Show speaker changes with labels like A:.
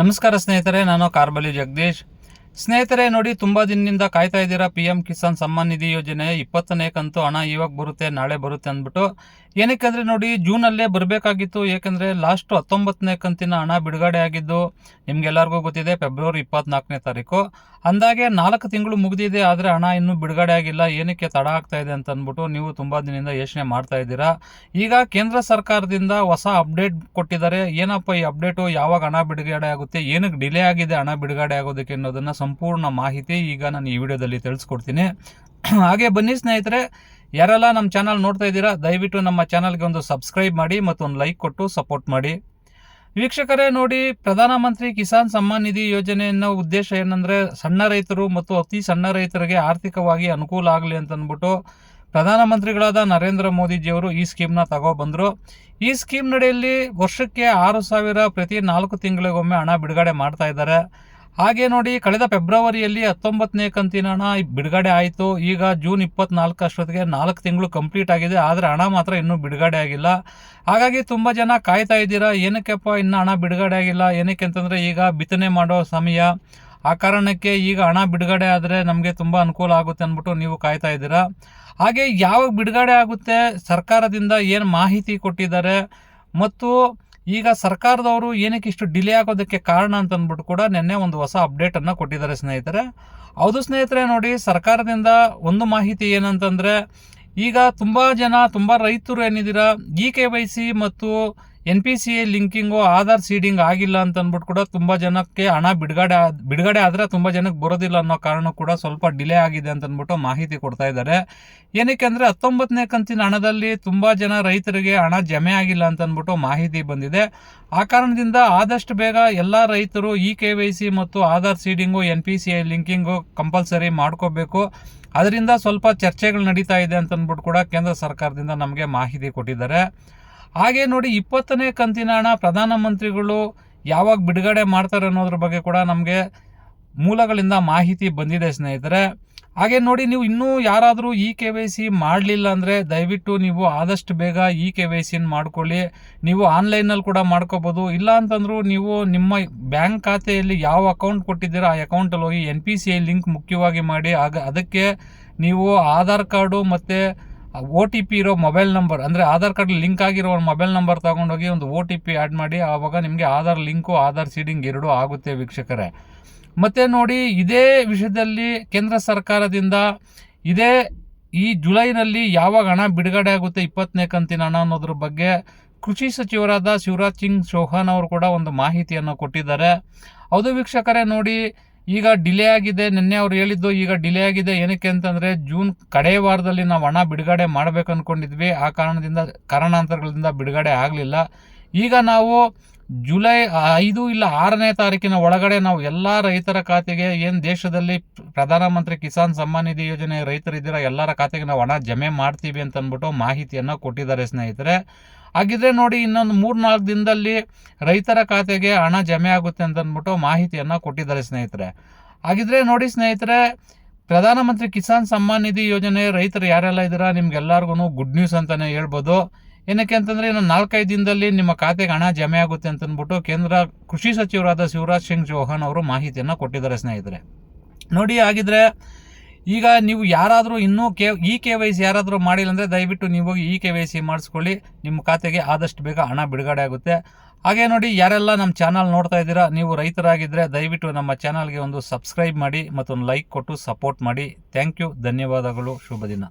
A: ನಮಸ್ಕಾರ ಸ್ನೇಹಿತರೆ ನಾನು ಕಾರ್ಬಲಿ ಜಗದೀಶ್. ಸ್ನೇಹಿತರೆ, ನೋಡಿ, ತುಂಬಾ ದಿನದಿಂದ ಕಾಯ್ತಾ ಇದ್ದೀರಾ ಪಿ ಎಂ ಕಿಸಾನ್ ಸಮ್ಮಾನ್ ನಿಧಿ ಯೋಜನೆ. ಇಪ್ಪತ್ತನೇ ಕಂತು ಹಣ ಇವಾಗ ಬರುತ್ತೆ, ನಾಳೆ ಬರುತ್ತೆ ಅಂದ್ಬಿಟ್ಟು. ಏನಕ್ಕೆ ನೋಡಿ, ಜೂನಲ್ಲೇ ಬರಬೇಕಾಗಿತ್ತು. ಏಕೆಂದರೆ ಲಾಸ್ಟ್ ಹತ್ತೊಂಬತ್ತನೇ ಕಂತಿನ ಹಣ ಬಿಡುಗಡೆ ಆಗಿದ್ದು, ನಿಮಗೆಲ್ಲರಿಗೂ ಗೊತ್ತಿದೆ, ಫೆಬ್ರವರಿ ಇಪ್ಪತ್ನಾಲ್ಕನೇ ತಾರೀಕು. ಅಂದಾಗೆ ನಾಲ್ಕು ತಿಂಗಳು ಮುಗಿದಿದೆ, ಆದರೆ ಹಣ ಇನ್ನೂ ಬಿಡುಗಡೆ ಆಗಿಲ್ಲ. ಏನಕ್ಕೆ ತಡ ಆಗ್ತಾ ಇದೆ ಅಂತ ಅಂದ್ಬಿಟ್ಟು ನೀವು ತುಂಬ ದಿನದಿಂದ ಯೋಚನೆ ಮಾಡ್ತಾ ಇದ್ದೀರಾ. ಈಗ ಕೇಂದ್ರ ಸರ್ಕಾರದಿಂದ ಹೊಸ ಅಪ್ಡೇಟ್ ಕೊಟ್ಟಿದ್ದಾರೆ. ಏನಪ್ಪ ಈ ಅಪ್ಡೇಟು? ಯಾವಾಗ ಹಣ ಬಿಡುಗಡೆ ಆಗುತ್ತೆ? ಏನಕ್ಕೆ ಡಿಲೇ ಆಗಿದೆ ಹಣ ಬಿಡುಗಡೆ ಆಗೋದಕ್ಕೆ ಅನ್ನೋದನ್ನು ಸಂಪೂರ್ಣ ಮಾಹಿತಿ ಈಗ ನಾನು ಈ ವಿಡಿಯೋದಲ್ಲಿ ತಿಳಿಸ್ಕೊಡ್ತೀನಿ. ಹಾಗೆ ಬನ್ನಿ ಸ್ನೇಹಿತರೆ, ಯಾರೆಲ್ಲ ನಮ್ಮ ಚಾನಲ್ ನೋಡ್ತಾ ಇದ್ದೀರಾ, ದಯವಿಟ್ಟು ನಮ್ಮ ಚಾನಲ್ಗೆ ಒಂದು ಸಬ್ಸ್ಕ್ರೈಬ್ ಮಾಡಿ ಮತ್ತು ಒಂದು ಲೈಕ್ ಕೊಟ್ಟು ಸಪೋರ್ಟ್ ಮಾಡಿ. ವೀಕ್ಷಕರೇ, ನೋಡಿ, ಪ್ರಧಾನಮಂತ್ರಿ ಕಿಸಾನ್ ಸಮ್ಮಾನ್ ನಿಧಿ ಯೋಜನೆಯನ್ನು ಉದ್ದೇಶ ಏನಂದರೆ, ಸಣ್ಣ ರೈತರು ಮತ್ತು ಅತಿ ಸಣ್ಣ ರೈತರಿಗೆ ಆರ್ಥಿಕವಾಗಿ ಅನುಕೂಲ ಆಗಲಿ ಅಂತ ಅಂದ್ಬಿಟ್ಟು ಪ್ರಧಾನಮಂತ್ರಿಗಳಾದ ನರೇಂದ್ರ ಮೋದಿಜಿಯವರು ಈ ಸ್ಕೀಮ್ನ ತಗೊಬಂದರು. ಈ ಸ್ಕೀಮ್ ನಡೆಯಲ್ಲಿ ವರ್ಷಕ್ಕೆ ಆರು ಸಾವಿರ ಪ್ರತಿ ನಾಲ್ಕು ತಿಂಗಳಿಗೊಮ್ಮೆ ಹಣ ಬಿಡುಗಡೆ ಮಾಡ್ತಾ ಇದ್ದಾರೆ. ಹಾಗೆ ನೋಡಿ ಕಳೆದ ಫೆಬ್ರವರಿಯಲ್ಲಿ ಹತ್ತೊಂಬತ್ತನೇ ಕಂತಿನ ಹಣ ಬಿಡುಗಡೆ ಆಯಿತು. ಈಗ ಜೂನ್ ಇಪ್ಪತ್ನಾಲ್ಕು ಅಷ್ಟೊತ್ತಿಗೆ ನಾಲ್ಕು ತಿಂಗಳು ಕಂಪ್ಲೀಟ್ ಆಗಿದೆ. ಆದರೆ ಹಣ ಮಾತ್ರ ಇನ್ನೂ ಬಿಡುಗಡೆ ಆಗಿಲ್ಲ. ಹಾಗಾಗಿ ತುಂಬ ಜನ ಕಾಯ್ತಾ ಇದ್ದೀರಾ, ಏನಕ್ಕೆಪ್ಪ ಇನ್ನು ಹಣ ಬಿಡುಗಡೆ ಆಗಿಲ್ಲ, ಏನಕ್ಕೆ ಅಂತಂದರೆ ಈಗ ಬಿತ್ತನೆ ಮಾಡೋ ಸಮಯ. ಆ ಕಾರಣಕ್ಕೆ ಈಗ ಹಣ ಬಿಡುಗಡೆ ಆದರೆ ನಮಗೆ ತುಂಬ ಅನುಕೂಲ ಆಗುತ್ತೆ ಅಂದ್ಬಿಟ್ಟು ನೀವು ಕಾಯ್ತಾ ಇದ್ದೀರಾ. ಹಾಗೆ ಯಾವಾಗ ಬಿಡುಗಡೆ ಆಗುತ್ತೆ, ಸರ್ಕಾರದಿಂದ ಏನು ಮಾಹಿತಿ ಕೊಟ್ಟಿದ್ದಾರೆ, ಮತ್ತು ಈಗ ಸರ್ಕಾರದವರು ಏನಕ್ಕೆ ಇಷ್ಟು ಡಿಲೇ ಆಗೋದಕ್ಕೆ ಕಾರಣ ಅಂತ ಅಂದ್ಬಿಟ್ಟು ಕೂಡ ನಿನ್ನೆ ಒಂದು ಹೊಸ ಅಪ್ಡೇಟನ್ನು ಕೊಟ್ಟಿದ್ದಾರೆ ಸ್ನೇಹಿತರೆ. ಹೌದು ಸ್ನೇಹಿತರೆ, ನೋಡಿ ಸರ್ಕಾರದಿಂದ ಒಂದು ಮಾಹಿತಿ ಏನಂತಂದರೆ, ಈಗ ತುಂಬ ಜನ, ತುಂಬ ರೈತರು ಏನಿದ್ದೀರಾ ಇ ಕೆ ವೈ ಸಿ ಮತ್ತು N P C A linking Aadhaar seeding ಆಗಿಲ್ಲ ಅಂತ ಅಂದ್ಬಿಟ್ಟು ಕೂಡ ತುಂಬ ಜನಕ್ಕೆ ಹಣ ಬಿಡುಗಡೆ ಬಿಡುಗಡೆ ಆದರೆ ತುಂಬ ಜನಕ್ಕೆ ಬರೋದಿಲ್ಲ ಅನ್ನೋ ಕಾರಣ ಕೂಡ ಸ್ವಲ್ಪ ಡಿಲೇ ಆಗಿದೆ ಅಂತ ಅಂದ್ಬಿಟ್ಟು ಮಾಹಿತಿ ಕೊಡ್ತಾ ಇದ್ದಾರೆ. ಏನಕ್ಕೆ ಅಂದರೆ ಹತ್ತೊಂಬತ್ತನೇ ಕಂತಿನ ಹಣದಲ್ಲಿ ತುಂಬ ಜನ ರೈತರಿಗೆ ಹಣ ಜಮೆ ಆಗಿಲ್ಲ ಅಂತ ಅಂದ್ಬಿಟ್ಟು ಮಾಹಿತಿ ಬಂದಿದೆ. ಆ ಕಾರಣದಿಂದ ಆದಷ್ಟು ಬೇಗ ಎಲ್ಲ ರೈತರು ಇ ಕೆ ವೈ ಸಿ ಮತ್ತು Aadhaar seeding N P C I linking compulsory ಮಾಡ್ಕೋಬೇಕು. ಅದರಿಂದ ಸ್ವಲ್ಪ ಚರ್ಚೆಗಳು ನಡೀತಾ ಇದೆ ಅಂತ ಅಂದ್ಬಿಟ್ಟು ಕೂಡ ಕೇಂದ್ರ ಸರ್ಕಾರದಿಂದ ನಮಗೆ ಮಾಹಿತಿ ಕೊಟ್ಟಿದ್ದಾರೆ. ಹಾಗೆ ನೋಡಿ ಇಪ್ಪತ್ತನೇ ಕಂತಿನ ಹಣ ಪ್ರಧಾನಮಂತ್ರಿಗಳು ಯಾವಾಗ ಬಿಡುಗಡೆ ಮಾಡ್ತಾರೆ ಅನ್ನೋದ್ರ ಬಗ್ಗೆ ಕೂಡ ನಮಗೆ ಮೂಲಗಳಿಂದ ಮಾಹಿತಿ ಬಂದಿದೆ ಸ್ನೇಹಿತರೆ. ಹಾಗೆ ನೋಡಿ ನೀವು ಇನ್ನೂ ಯಾರಾದರೂ ಇ ಕೆ ವೈ ಸಿ ಮಾಡಲಿಲ್ಲ ಅಂದರೆ ದಯವಿಟ್ಟು ನೀವು ಆದಷ್ಟು ಬೇಗ ಇ ಕೆ ವೈ ಸಿನ ಮಾಡ್ಕೊಳ್ಳಿ. ನೀವು ಆನ್ಲೈನಲ್ಲಿ ಕೂಡ ಮಾಡ್ಕೋಬೋದು. ಇಲ್ಲ ಅಂತಂದರೂ ನೀವು ನಿಮ್ಮ ಬ್ಯಾಂಕ್ ಖಾತೆಯಲ್ಲಿ ಯಾವ ಅಕೌಂಟ್ ಕೊಟ್ಟಿದ್ದೀರೋ ಆ ಅಕೌಂಟಲ್ಲಿ ಹೋಗಿ N P C I link ಮುಖ್ಯವಾಗಿ ಮಾಡಿ ಆಗ ಅದಕ್ಕೆ ನೀವು ಆಧಾರ್ ಕಾರ್ಡು ಮತ್ತು ಓ ಟಿ ಪಿ ಇರೋ ಮೊಬೈಲ್ ನಂಬರ್, ಅಂದರೆ ಆಧಾರ್ ಕಾರ್ಡ್ ಲಿಂಕ್ ಆಗಿರೋ ಒಂದು ಮೊಬೈಲ್ ನಂಬರ್ ತೊಗೊಂಡೋಗಿ ಒಂದು ಓ ಟಿ ಪಿ ಆ್ಯಡ್ ಮಾಡಿ, ಆವಾಗ ನಿಮಗೆ ಆಧಾರ್ ಲಿಂಕು, ಆಧಾರ್ ಸೀಡಿಂಗ್ ಎರಡೂ ಆಗುತ್ತೆ ವೀಕ್ಷಕರೇ. ಮತ್ತು ನೋಡಿ, ಇದೇ ವಿಷಯದಲ್ಲಿ ಕೇಂದ್ರ ಸರ್ಕಾರದಿಂದ ಇದೇ ಈ ಜುಲೈನಲ್ಲಿ ಯಾವಾಗ ಹಣ ಬಿಡುಗಡೆ ಆಗುತ್ತೆ ಇಪ್ಪತ್ತನೇ ಕಂತಿನ ಹಣ ಅನ್ನೋದ್ರ ಬಗ್ಗೆ ಕೃಷಿ ಸಚಿವರಾದ ಶಿವರಾಜ್ ಸಿಂಗ್ ಚೌಹಾನ್ ಅವರು ಕೂಡ ಒಂದು ಮಾಹಿತಿಯನ್ನು ಕೊಟ್ಟಿದ್ದಾರೆ. ಹೌದು ವೀಕ್ಷಕರೇ, ನೋಡಿ ಈಗ ಡಿಲೇ ಆಗಿದೆ. ನಿನ್ನೆ ಅವ್ರು ಹೇಳಿದ್ದು ಈಗ ಡಿಲೇ ಆಗಿದೆ. ಏನಕ್ಕೆ ಅಂತಂದರೆ ಜೂನ್ ಕಡೆಯ ವಾರದಲ್ಲಿ ನಾವು ಹಣ ಬಿಡುಗಡೆ ಮಾಡಬೇಕು ಅಂದ್ಕೊಂಡಿದ್ವಿ ಆ ಕಾರಣದಿಂದ ಕಾರಣಾಂತರಗಳಿಂದ ಬಿಡುಗಡೆ ಆಗಲಿಲ್ಲ. ಈಗ ನಾವು ಜುಲೈ ಐದು ಇಲ್ಲ ಆರನೇ ತಾರೀಕಿನ ಒಳಗಡೆ ನಾವು ಎಲ್ಲ ರೈತರ ಖಾತೆಗೆ ಏನು ದೇಶದಲ್ಲಿ ಪ್ರಧಾನಮಂತ್ರಿ ಕಿಸಾನ್ ಸಮ್ಮಾನ್ ನಿಧಿ ಯೋಜನೆ ರೈತರಿದ್ದೀರ ಎಲ್ಲರ ಖಾತೆಗೆ ನಾವು ಹಣ ಜಮೆ ಮಾಡ್ತೀವಿ ಅಂತ ಅಂದ್ಬಿಟ್ಟು ಮಾಹಿತಿಯನ್ನು ಕೊಟ್ಟಿದ್ದಾರೆ ಸ್ನೇಹಿತರೆ. ಹಾಗಿದ್ರೆ ನೋಡಿ ಇನ್ನೊಂದು ಮೂರು ನಾಲ್ಕು ದಿನದಲ್ಲಿ ರೈತರ ಖಾತೆಗೆ ಹಣ ಜಮೆ ಆಗುತ್ತೆ ಅಂತ ಅಂದ್ಬಿಟ್ಟು ಮಾಹಿತಿಯನ್ನು ಕೊಟ್ಟಿದ್ದಾರೆ ಸ್ನೇಹಿತರೆ. ಹಾಗಿದ್ರೆ ನೋಡಿ ಸ್ನೇಹಿತರೆ, ಪ್ರಧಾನಮಂತ್ರಿ ಕಿಸಾನ್ ಸಮ್ಮಾನ್ ನಿಧಿ ಯೋಜನೆ, ರೈತರು ಯಾರೆಲ್ಲ ಇದ್ದೀರಾ? ನಿಮ್ಗೆಲ್ಲರಿಗೂ ಗುಡ್ ನ್ಯೂಸ್ ಅಂತಲೇ ಹೇಳ್ಬೋದು. ಏನಕ್ಕೆ ಅಂತಂದರೆ ಇನ್ನು ನಾಲ್ಕೈದು ದಿನದಲ್ಲಿ ನಿಮ್ಮ ಖಾತೆಗೆ ಹಣ ಜಮೆ ಆಗುತ್ತೆ ಅಂತ ಅಂದ್ಬಿಟ್ಟು ಕೇಂದ್ರ ಕೃಷಿ ಸಚಿವರಾದ ಶಿವರಾಜ್ ಸಿಂಗ್ ಚೌಹಾಣ್ ಅವರು ಮಾಹಿತಿಯನ್ನು ಕೊಟ್ಟಿದ್ದಾರೆ ಸ್ನೇಹಿತರೆ. ನೋಡಿ ಹಾಗಿದ್ರೆ ಈಗ ನೀವು ಯಾರಾದರೂ ಇನ್ನೂ K E K Y C ಯಾರಾದರೂ ಮಾಡಿಲ್ಲ ಅಂದರೆ ದಯವಿಟ್ಟು ನೀವು ಇ ಕೆ ವೈ ಸಿ ಮಾಡಿಸ್ಕೊಳ್ಳಿ. ನಿಮ್ಮ ಖಾತೆಗೆ ಆದಷ್ಟು ಬೇಗ ಹಣ ಬಿಡುಗಡೆ ಆಗುತ್ತೆ. ಹಾಗೆ ನೋಡಿ, ಯಾರೆಲ್ಲ ನಮ್ಮ ಚಾನಲ್ ನೋಡ್ತಾ ಇದ್ದೀರಾ, ನೀವು ರೈತರಾಗಿದ್ದರೆ ದಯವಿಟ್ಟು ನಮ್ಮ ಚಾನಲ್ಗೆ ಒಂದು ಸಬ್ಸ್ಕ್ರೈಬ್ ಮಾಡಿ ಮತ್ತೊಂದು ಲೈಕ್ ಕೊಟ್ಟು ಸಪೋರ್ಟ್ ಮಾಡಿ. ಥ್ಯಾಂಕ್ ಯು, ಧನ್ಯವಾದಗಳು, ಶುಭ ದಿನ.